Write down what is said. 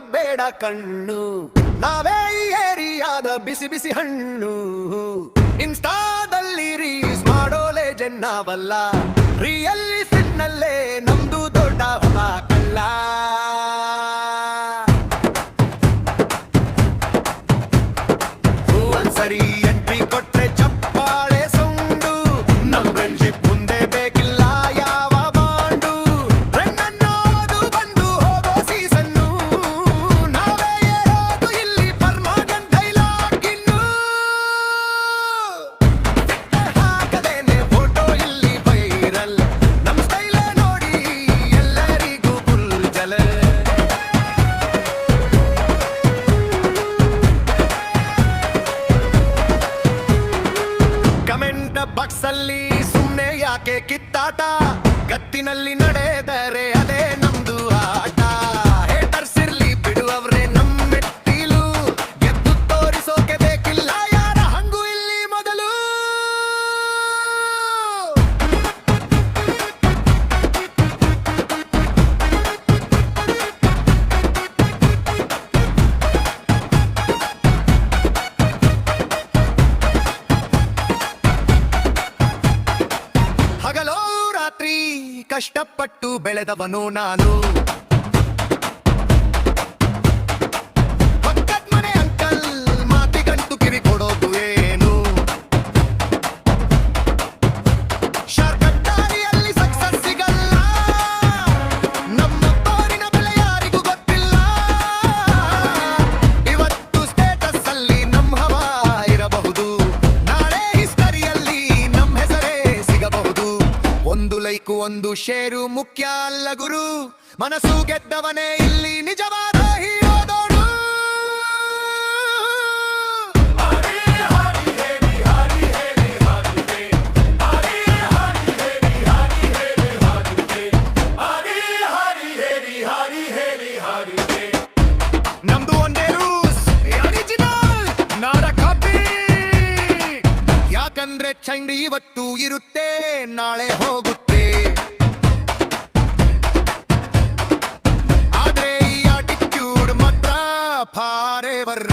ಬೇಡ ಕಣ್ಣು. ನಾವೇ ಏರಿಯಾದ ಬಿಸಿ ಬಿಸಿ ಹಣ್ಣು. ಇನ್ಸ್ಟಾದಲ್ಲಿ ರೀಸ್ ಮಾಡೋಲೆ ಜನ್ನಾವಲ್ಲ ರಿಯಲ್ಲಿ ಸಿಗ್ನಲ್ಲೇ ನಮ್ಮ ta bata bata kalla comment ಸುಮ್ಮನೆ ಯಾಕೆ ಕಿತ್ತಾಟ? ಗತ್ತಿನಲ್ಲಿ ನಡೆದರೆ ಕಷ್ಟಪಟ್ಟು ಬೆಳೆದವನು ನಾನು. ಒಂದು ಶೇರು ಮುಖ್ಯ ಅಲ್ಲ ಗುರು. ಮನಸ್ಸು ಗೆದ್ದವನೇ ಇಲ್ಲಿ ನಿಜವಾದ ಹೀರೋದೋಡು ನಮ್ದು ಯಾಕಂದ್ರೆ ಚಂಡಿ ಇವತ್ತು ಇರುತ್ತೆ, ನಾಳೆ ಹೋಗುತ್ತೆ. ആദ്രേ ആട്ടിറ്റ്യൂഡ് മത്ര ഭാരേ വർണ